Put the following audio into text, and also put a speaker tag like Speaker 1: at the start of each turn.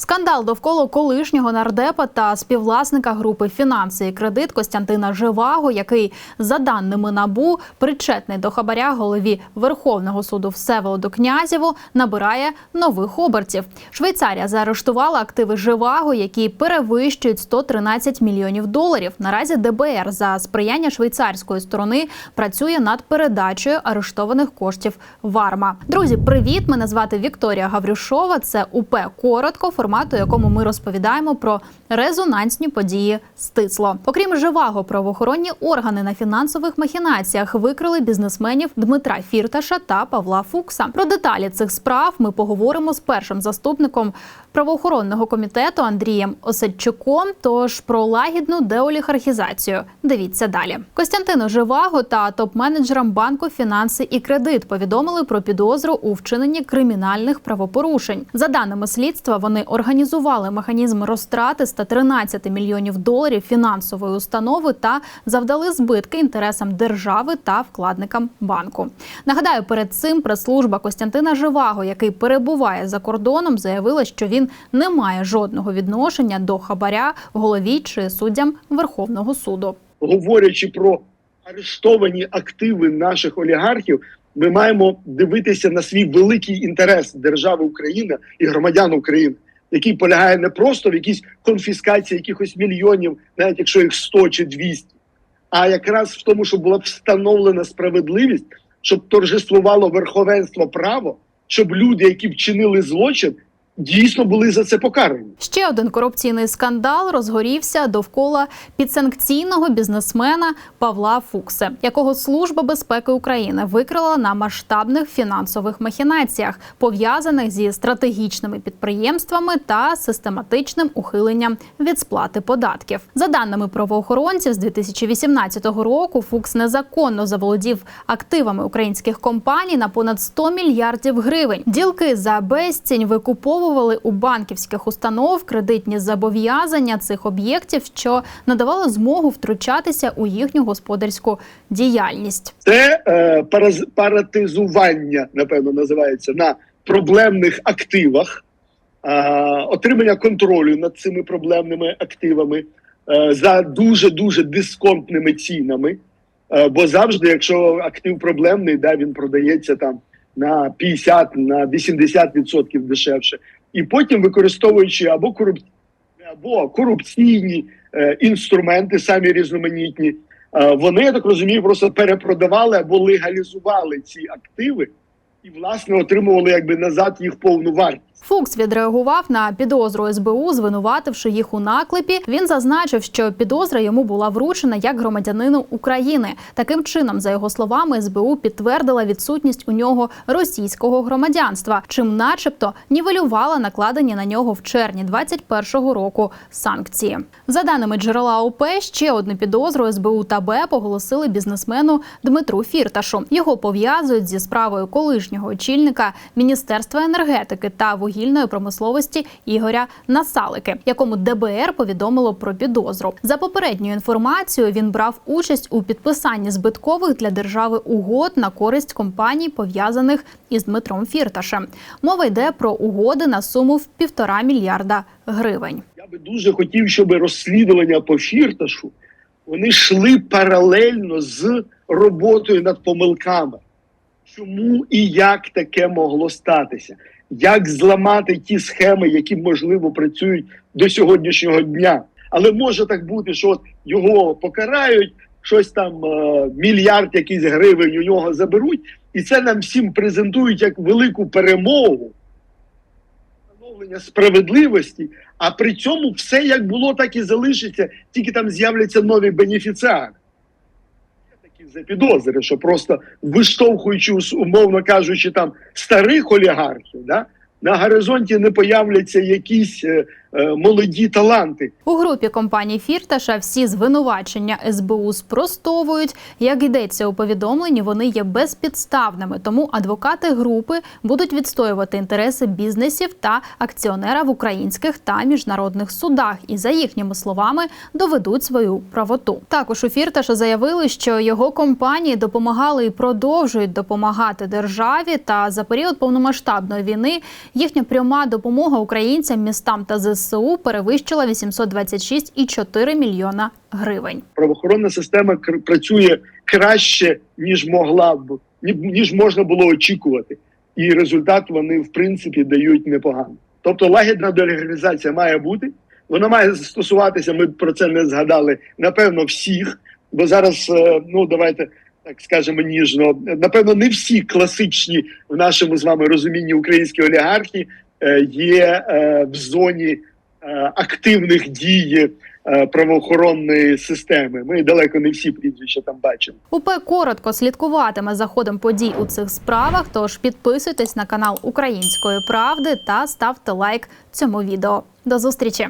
Speaker 1: Скандал довкола колишнього нардепа та співвласника групи «Фінанси і кредит» Костянтина Живаго, який, за даними НАБУ, причетний до хабаря голові Верховного суду Всеволоду Князєву, набирає нових обертів. Швейцарія заарештувала активи Живаго, які перевищують 113 мільйонів доларів. Наразі ДБР за сприяння швейцарської сторони працює над передачею арештованих коштів в АРМА. Друзі, привіт! Мене звати Вікторія Гаврюшова. Це УП коротко, формату, у якому ми розповідаємо про резонансні події стисло. Окрім живаго, правоохоронні органи на фінансових махінаціях викрили бізнесменів Дмитра Фірташа та Павла Фукса. Про деталі цих справ ми поговоримо з першим заступником правоохоронного комітету Андрієм Осадчуком. Тож про лагідну деолігархізацію. Дивіться далі. Костянтину Живаго та топ-менеджерам банку фінанси і кредит повідомили про підозру у вчиненні кримінальних правопорушень. За даними слідства, вони організували механізм розтрати 113 мільйонів доларів фінансової установи та завдали збитки інтересам держави та вкладникам банку. Нагадаю, перед цим прес-служба Костянтина Живаго, який перебуває за кордоном, заявила, що він не має жодного відношення до хабаря голові чи суддям Верховного суду.
Speaker 2: говорячи про арештовані активи наших олігархів, ми маємо дивитися на свій великий інтерес держави Україна і громадян України, який полягає не просто в якійсь конфіскації якихось мільйонів, навіть якщо їх 100 чи 200, а якраз в тому, щоб була встановлена справедливість, щоб торжествувало верховенство право, щоб люди, які вчинили злочин, дійсно були за це покарані.
Speaker 1: Ще один корупційний скандал розгорівся довкола підсанкційного бізнесмена Павла Фуксе, якого Служба безпеки України викрила на масштабних фінансових махінаціях, пов'язаних зі стратегічними підприємствами та систематичним ухиленням від сплати податків. За даними правоохоронців, з 2018 року Фукс незаконно заволодів активами українських компаній на понад 100 мільярдів гривень. Ділки за безцінь викуповували у банківських установ кредитні зобов'язання цих об'єктів, що надавало змогу втручатися у їхню господарську діяльність.
Speaker 2: Це е, паратизування, напевно, називається на проблемних активах, е, отримання контролю над цими проблемними активами е, за дуже дуже дисконтними цінами. Е, бо завжди, якщо актив проблемний, да, він продається там на 50, на 80% дешевше, і потім використовуючи або корупційні, або корупційні е, інструменти, самі різноманітні. Е, Вони, я так розумію, просто перепродавали або легалізували ці активи і, власне, отримували якби назад їх повну вартість.
Speaker 1: Фукс відреагував на підозру СБУ, звинувативши їх у наклепі. Він зазначив, що підозра йому була вручена як громадянину України. Таким чином, за його словами, СБУ підтвердила відсутність у нього російського громадянства, чим, начебто, нівелювала накладені на нього в червні 21-го року санкції. За даними джерела ОП, ще одну підозру СБУ та БЕП оголосили бізнесмену Дмитру Фірташу. Його пов'язують зі справою колишнього очільника Міністерства енергетики та вугільної промисловості Ігоря Насалики, якому ДБР повідомило про підозру. За попередньою інформацією, він брав участь у підписанні збиткових для держави угод на користь компаній, пов'язаних із Дмитром Фірташем. Мова йде про угоди на суму в півтора мільярда гривень.
Speaker 2: Я би дуже хотів, щоб розслідування по фірташу вони йшли паралельно з роботою над помилками. Чому і як таке могло статися? Як зламати ті схеми, які можливо працюють до сьогоднішнього дня? Але може так бути, що от його покарають, щось там е, мільярд якийсь гривень у нього заберуть, і це нам всім презентують як велику перемогу встановлення справедливості. А при цьому все як було, так і залишиться, тільки там з'являться нові бенефіціари. Запідозри, що просто виштовхуючи, умовно кажучи, там старих олігархів, да, на горизонті не появляться якісь е, молоді таланти.
Speaker 1: У групі компанії Фірташа всі звинувачення СБУ спростовують. Як йдеться у повідомленні, вони є безпідставними. Тому адвокати групи будуть відстоювати інтереси бізнесів та акціонера в українських та міжнародних судах і за їхніми словами доведуть свою правоту. Також у Фірташа заявили, що його компанії допомагали і продовжують допомагати державі. Та за період повномасштабної війни їхня пряма допомога українцям, містам та ЗСУ перевищила 826,4 мільйона гривень.
Speaker 2: Правоохоронна система працює краще ніж могла б ніж можна було очікувати, і результат вони в принципі дають непоганий. Тобто лагідна деолегалізація має бути. Вона має стосуватися. Ми про це не згадали. Напевно, всіх, бо зараз е, ну давайте так скажемо ніжно. Напевно, не всі класичні в нашому з вами розумінні українські олігархи є е, в зоні е, активних дій е, правоохоронної системи. Ми далеко не всі прізвища там бачимо.
Speaker 1: УП коротко слідкуватиме за ходом подій у цих справах. Тож підписуйтесь на канал Української правди та ставте лайк цьому відео. До зустрічі!